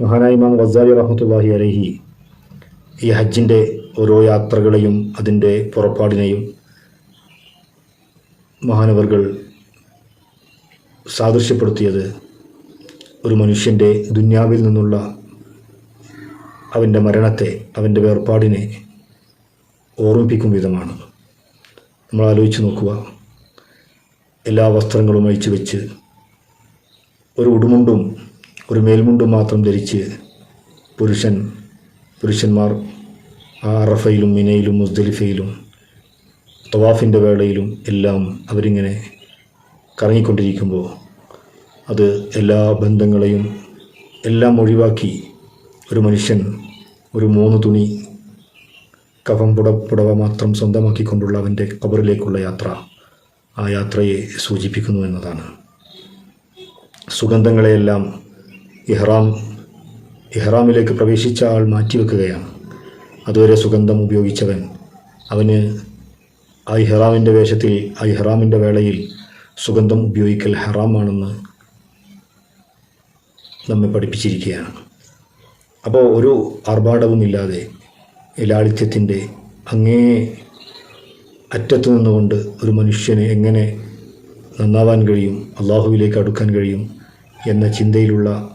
മഹാനായ ഇമാം ഗസാലി റഹ്മത്തുല്ലാഹി അലഹി ഈ ഹജ്ജിന്റെ ഓരോ യാത്രകളെയും അതിന്റെ പുറപ്പാടിനെയും മഹാനവർകൾ സാദൃശ്യപ്പെടുത്തിയത് ഒരു മനുഷ്യന്റെ ദുന്യാവിൽ നിന്നുള്ള അവന്റെ മരണത്തെ അവന്റെ വേർപാടിനെ ഓർമ്മിപ്പിക്കും വിധമാണ്. നമ്മൾ ആലോചിച്ച് നോക്കുക. എല്ലാ വസ്ത്രങ്ങളും അഴിച്ചു വെച്ച് ഒരു ഉടുമുണ്ടും ഒരു മേൽമുണ്ടും മാത്രം ധരിച്ച് പുരുഷൻ പുരുഷന്മാർ അറഫയിലും മിനയിലും മുസ്ദലിഫയിലും തവാഫിന്റെ വേളയിലും എല്ലാം അവരിങ്ങനെ കറങ്ങിക്കൊണ്ടിരിക്കുമ്പോൾ അത് എല്ലാ ബന്ധങ്ങളെയും എല്ലാം ഒഴിവാക്കി ഒരു മനുഷ്യൻ ഒരു മൂന്ന് തുണി കഫം പുട പുടവ മാത്രം സ്വന്തമാക്കിക്കൊണ്ടുള്ള അവന്റെ കബറിലേക്കുള്ള യാത്ര ആ യാത്രയെ സൂചിപ്പിക്കുന്നു എന്നതാണ്. സുഗന്ധങ്ങളെയെല്ലാം ഇഹ്റാം ഇഹ്റാമിലേക്ക് പ്രവേശിച്ച ആൾ മാറ്റിവെക്കുകയാണ്. അതുവരെ സുഗന്ധം ഉപയോഗിച്ചവൻ അവന് ആ ഇഹ്റാമിന്റെ വേഷത്തിൽ ആ ഇഹ്റാമിന്റെ വേളയിൽ സുഗന്ധം ഉപയോഗിക്കൽ ഹറാമാണെന്ന് നമ്മെ പഠിപ്പിച്ചിരിക്കുകയാണ്. അപ്പോൾ ഒരു ആർഭാടവുമില്ലാതെ ലാളിത്യത്തിന്റെ അങ്ങേ അറ്റത്ത് നിന്നുകൊണ്ട് ഒരു മനുഷ്യന് എങ്ങനെ നന്നാവാൻ കഴിയും അള്ളാഹുവിലേക്ക് അടുക്കാൻ കഴിയും എന്ന ചിന്തയിലുള്ള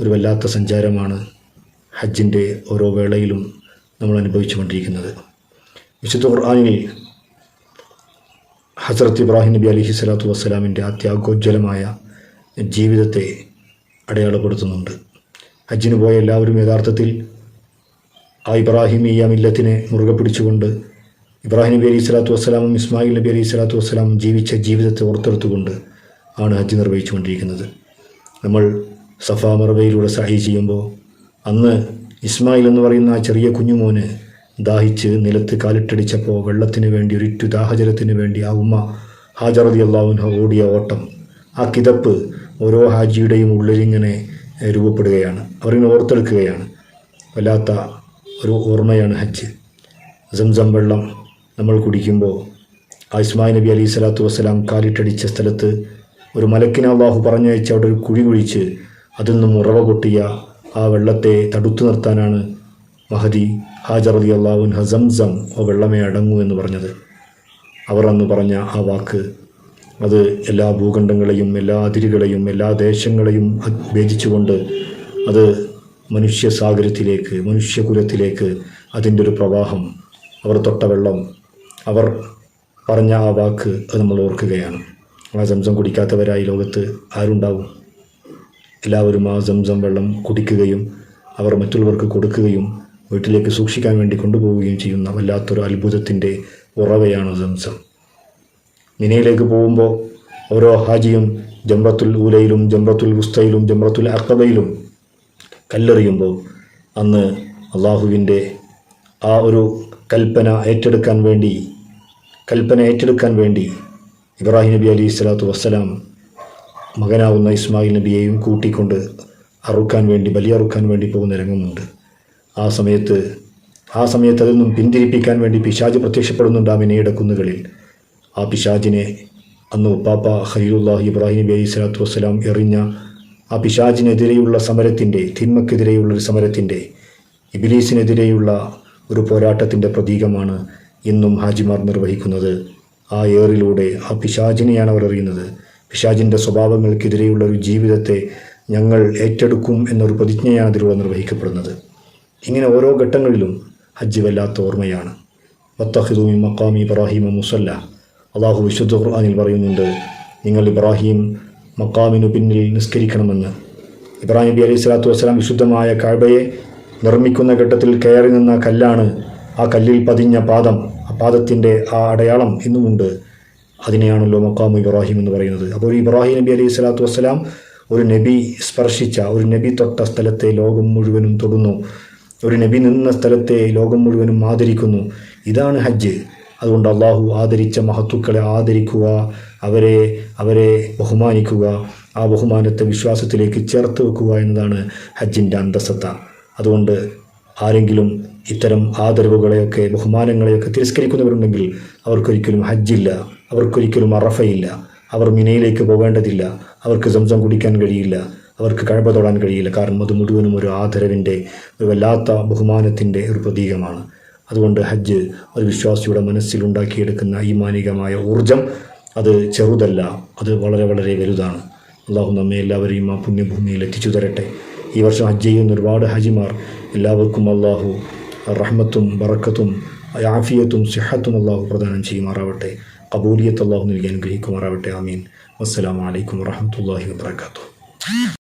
ഒരു വല്ലാത്ത സഞ്ചാരമാണ് ഹജ്ജിന്റെ ഓരോ വേളയിലും നമ്മൾ അനുഭവിച്ചു കൊണ്ടിരിക്കുന്നത് വിശുദ്ധ ഖുർആാനിൽ ഹസ്രത്ത് ഇബ്രാഹിം നബി അലഹി സ്വലാത്തു വസ്സലാമിന്റെ അത്യാഗോജ്വലമായ ജീവിതത്തെ അടയാളപ്പെടുത്തുന്നുണ്ട്. ഹജ്ജിന് പോയ എല്ലാവരും യഥാർത്ഥത്തിൽ ആ ഇബ്രാഹിം ഈ അമില്ലത്തിനെ മുറുകെ പിടിച്ചുകൊണ്ട് ഇബ്രാഹിം നബി അലൈഹി സ്വലാത്തു വസ്സലാമും ഇസ്മായിൽ നബി അലൈഹി സ്വലാത്തു വസ്സലാമും ജീവിച്ച ജീവിതത്തെ ഓർത്തെടുത്തുകൊണ്ട് ആണ് ഹജ്ജ് നിർവഹിച്ചുകൊണ്ടിരിക്കുന്നത്. നമ്മൾ സഫ മറവയിലൂടെ സഹി ചെയ്യുമ്പോൾ അന്ന് ഇസ്മായിൽ എന്ന് പറയുന്ന ആ ചെറിയ കുഞ്ഞുമോന് ദാഹിച്ച് നിലത്ത് കാലിട്ടടിച്ചപ്പോൾ വെള്ളത്തിന് വേണ്ടി ഒരിറ്റു ദാഹജലത്തിന് വേണ്ടി ആ ഉമ്മ ഹാജറതി അള്ളാഹുൻഹ ഓടിയ ഓട്ടം ആ കിതപ്പ് ഓരോ ഹാജിയുടെയും ഉള്ളിലിങ്ങനെ രൂപപ്പെടുകയാണ്. അവരിങ്ങനെ ഓർത്തെടുക്കുകയാണ്. വല്ലാത്ത ഒരു ഓർമ്മയാണ് ഹജ്ജ്. സംസം വെള്ളം നമ്മൾ കുടിക്കുമ്പോൾ ആ ഇസ്മായിൽ നബി അലൈഹി സ്വലാത്തു വസ്സലാം കാലിട്ടടിച്ച സ്ഥലത്ത് ഒരു മലക്കിനെ അള്ളാഹു പറഞ്ഞയച്ച് അവിടെ ഒരു കുഴി കുഴിച്ച് അതിൽ നിന്നും ഉറവ കൊട്ടിയ ആ വെള്ളത്തെ തടുത്തു നിർത്താനാണ് മഹദി ഹാജർ അലി അള്ളാഹുൻ ഹസംസം ആ വെള്ളമേ അടങ്ങൂ എന്ന് പറഞ്ഞത്. അവർ അന്ന് പറഞ്ഞ ആ വാക്ക് അത് എല്ലാ ഭൂഖണ്ഡങ്ങളെയും എല്ലാ അതിരുകളെയും എല്ലാ ദേശങ്ങളെയും ഭേദിച്ചുകൊണ്ട് അത് മനുഷ്യ സാഗരത്തിലേക്ക് മനുഷ്യകുലത്തിലേക്ക് അതിന്റെ ഒരു പ്രവാഹം അവർ തൊട്ട വെള്ളം അവർ പറഞ്ഞ ആ വാക്ക് അത് നമ്മൾ ഓർക്കുകയാണ്. ആ സംസം കുടിക്കാത്തവരായി ലോകത്ത് ആരുണ്ടാവും? എല്ലാവരും ആ സംസം വെള്ളം കുടിക്കുകയും അവർ മറ്റുള്ളവർക്ക് കൊടുക്കുകയും വീട്ടിലേക്ക് സൂക്ഷിക്കാൻ വേണ്ടി കൊണ്ടുപോവുകയും ചെയ്യുന്ന വല്ലാത്തൊരു അത്ഭുതത്തിന്റെ ഉറവയാണ് സംസം. മിനയിലേക്ക് പോകുമ്പോൾ ഓരോ ഹാജിയും ജംറത്തുൽ ഊലയിലും ജംറത്തുൽ ഉസ്തയിലും ജംറത്തുൽ അക്കബയിലും കല്ലെറിയുമ്പോൾ അന്ന് അള്ളാഹുവിന്റെ ആ ഒരു കൽപ്പന ഏറ്റെടുക്കാൻ വേണ്ടി കൽപ്പന ഏറ്റെടുക്കാൻ വേണ്ടി ഇബ്രാഹിം നബി അലി സ്വലാത്തു വസ്സലാം മകനാവുന്ന ഇസ്മായിൽ നബിയെയും കൂട്ടിക്കൊണ്ട് അറുക്കാൻ വേണ്ടി ബലിയറുക്കാൻ വേണ്ടി പോകുന്ന രംഗമുണ്ട്. ആ സമയത്ത് ആ സമയത്ത് അതിൽ നിന്നും പിന്തിരിപ്പിക്കാൻ വേണ്ടി പിശാജ് പ്രത്യക്ഷപ്പെടുന്നുണ്ട് ആ മിനയുടെ കുന്നുകളിൽ. ആ പിശാജിനെ അന്ന് ഉപ്പാപ്പ ഖലീലുല്ലാഹി ഇബ്രാഹിം നബി അലൈഹി സ്വലാത്തു വസ്സലാം എറിഞ്ഞ ആ പിശാജിനെതിരെയുള്ള സമരത്തിന്റെ തിന്മക്കെതിരെയുള്ള ഒരു സമരത്തിന്റെ ഇബിലീസിനെതിരെയുള്ള ഒരു പോരാട്ടത്തിന്റെ പ്രതീകമാണ് ഇന്നും ഹാജിമാർ നിർവഹിക്കുന്നത്. ആ ഏറിലൂടെ ആ പിശാജിനെയാണ് അവർ അറിയുന്നത് പിശാജിന്റെ സ്വഭാവങ്ങൾക്കെതിരെയുള്ള ഒരു ജീവിതത്തെ ഞങ്ങൾ ഏറ്റെടുക്കും എന്നൊരു പ്രതിജ്ഞയാണ് അതിലൂടെ നിർവഹിക്കപ്പെടുന്നത്. ഇങ്ങനെ ഓരോ ഘട്ടങ്ങളിലും ഹജ്ജ് വല്ലാത്ത ഓർമ്മയാണ്. വത്തഹിദൂമി മക്കാമി ഇബ്രാഹിം മുസല്ല. അള്ളാഹു വിശുദ്ധ ഖുർആാനിൽ പറയുന്നുണ്ട് നിങ്ങൾ ഇബ്രാഹിം മക്കാമിനു പിന്നിൽ നിസ്കരിക്കണമെന്ന്. ഇബ്രാഹിം നബി അലൈഹി സ്വലാത്തു വസ്സലാം വിശുദ്ധമായ കാഴ്ബയെ നിർമ്മിക്കുന്ന ഘട്ടത്തിൽ കയറി നിന്ന കല്ലാണ് ആ കല്ലിൽ പതിഞ്ഞ പാദം ആ പാദത്തിന്റെ ആ അടയാളം ഇന്നുമുണ്ട് അതിനെയാണല്ലോ മക്കാമു ഇബ്രാഹിം എന്ന് പറയുന്നത്. അപ്പോൾ ഇബ്രാഹിം നബി അലൈഹി സ്വലാത്തു വസ്സലാം ഒരു നബി സ്പർശിച്ച ഒരു നബി തൊട്ട സ്ഥലത്തെ ലോകം മുഴുവനും തൊടുന്നു. ഒരു നബി നിന്ന സ്ഥലത്തെ ലോകം മുഴുവനും ആദരിക്കുന്നു. ഇതാണ് ഹജ്ജ്. അതുകൊണ്ട് അള്ളാഹു ആദരിച്ച മഹത്തുക്കളെ ആദരിക്കുക അവരെ അവരെ ബഹുമാനിക്കുക ആ ബഹുമാനത്തെ വിശ്വാസത്തിലേക്ക് ചേർത്ത് വെക്കുക എന്നതാണ് ഹജ്ജിന്റെ അന്തസത്ത. അതുകൊണ്ട് ആരെങ്കിലും ഇത്തരം ആദരവുകളെയൊക്കെ ബഹുമാനങ്ങളെയൊക്കെ തിരസ്കരിക്കുന്നവരുണ്ടെങ്കിൽ അവർക്കൊരിക്കലും ഹജ്ജില്ല. അവർക്കൊരിക്കലും അറഫയില്ല. അവർ മിനയിലേക്ക് പോകേണ്ടതില്ല. അവർക്ക് സംസം കുടിക്കാൻ കഴിയില്ല. അവർക്ക് കഴപ തൊടാൻ കഴിയില്ല. കാരണം അത് മുഴുവനും ഒരു ആദരവിന്റെ ഒരു വല്ലാത്ത ബഹുമാനത്തിന്റെ ഒരു പ്രതീകമാണ്. അതുകൊണ്ട് ഹജ്ജ് ഒരു വിശ്വാസിയുടെ മനസ്സിലുണ്ടാക്കിയെടുക്കുന്ന മാനികമായ ഊർജം അത് ചെറുതല്ല. അത് വളരെ വളരെ വലുതാണ്. അള്ളാഹു നമ്മെ എല്ലാവരെയും ആ പുണ്യഭൂമിയിൽ എത്തിച്ചു തരട്ടെ. ഈ വർഷം ഹജ്ജ് ചെയ്യുന്ന ഒരുപാട് ഹജിമാർ എല്ലാവർക്കും അള്ളാഹു റഹ്മത്തും ബറക്കത്തും ആഫിയത്തും സിഹത്തും അള്ളാഹു പ്രദാനം ചെയ്യുമാറാവട്ടെ. കബൂലിയത്ത് അള്ളാഹു നൽകി അനുഗ്രഹിക്കുമാറാവട്ടെ. ആമീൻ. അസ്സലാമലൈക്കും വറഹമത്തല്ലാഹി വാത്തു